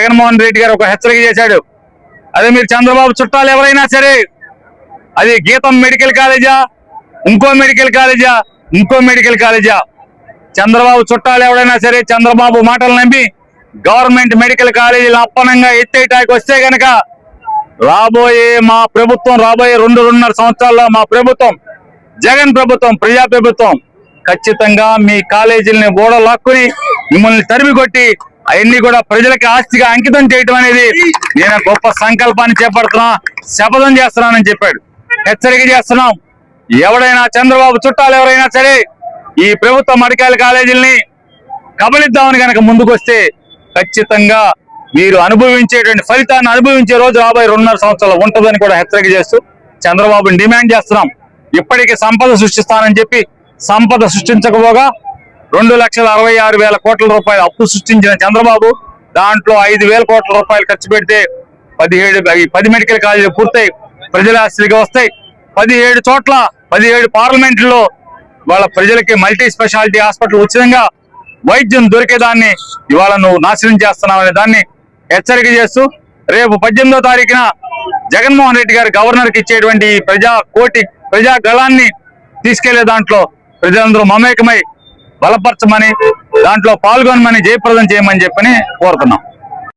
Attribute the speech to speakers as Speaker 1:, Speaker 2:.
Speaker 1: జగన్మోహన్ రెడ్డి గారు ఒక హెచ్చరిక చేశాడు. అదే మీరు చంద్రబాబు చుట్టాలు ఎవరైనా సరే అది గీతం మెడికల్ కాలేజా ఇంకో మెడికల్ కాలేజా ఇంకో మెడికల్ కాలేజా? చంద్రబాబు చుట్టాలు ఎవరైనా సరే చంద్రబాబు మాటలు నమ్మి గవర్నమెంట్ మెడికల్ కాలేజీలు అప్పనంగా ఎత్తేటానికి వస్తే గనక రాబోయే మా ప్రభుత్వం రాబోయే రెండు రెండున్నర సంవత్సరాల్లో మా ప్రభుత్వం జగన్ ప్రభుత్వం ప్రజా ప్రభుత్వం ఖచ్చితంగా మీ కాలేజీలని ఓడలాక్కుని మిమ్మల్ని తరిమి కొట్టి అవన్నీ కూడా ప్రజలకు ఆస్తిగా అంకితం చేయటం అనేది నేను గొప్ప సంకల్పాన్ని చేపడుతున్నా శపథం చేస్తున్నానని చెప్పాడు. హెచ్చరిక చేస్తున్నాం. ఎవడైనా చంద్రబాబు చుట్టాలు ఎవరైనా సరే ఈ ప్రభుత్వ మడికాయల కాలేజీలని కబలిద్దామని కనుక ముందుకొస్తే ఖచ్చితంగా మీరు అనుభవించేటువంటి ఫలితాన్ని అనుభవించే రోజు రాబోయే రెండున్నర సంవత్సరాలు ఉంటుందని కూడా హెచ్చరిక చేస్తూ చంద్రబాబుని డిమాండ్ చేస్తున్నాం. ఇప్పటికీ సంపద సృష్టిస్తానని చెప్పి సంపద సృష్టించకపోగా రెండు లక్షల అరవై ఆరు వేల కోట్ల రూపాయలు అప్పు సృష్టించిన చంద్రబాబు దాంట్లో ఐదు వేల కోట్ల రూపాయలు ఖర్చు పెడితే పదిహేడు పది మెడికల్ కాలేజీలు పూర్తయి ప్రజల ఆస్తులుగా వస్తాయి. పదిహేడు చోట్ల పదిహేడు పార్లమెంట్లో వాళ్ళ ప్రజలకి మల్టీ స్పెషాలిటీ హాస్పిటల్ ఉచితంగా వైద్యం దొరికేదాన్ని ఇవాళ నువ్వు నాశనం చేస్తున్నావు అనే దాన్ని హెచ్చరిక చేస్తూ రేపు పద్దెనిమిదో తారీఖున జగన్మోహన్ రెడ్డి గారు గవర్నర్కి ఇచ్చేటువంటి ప్రజా కోటి ప్రజా గళాన్ని తీసుకెళ్ళే దాంట్లో ప్రజలందరూ మమేకమై బలపరచమని దాంట్లో పాల్గొనమని జయప్రదం చేయమని చెప్పని కోరుతున్నాం.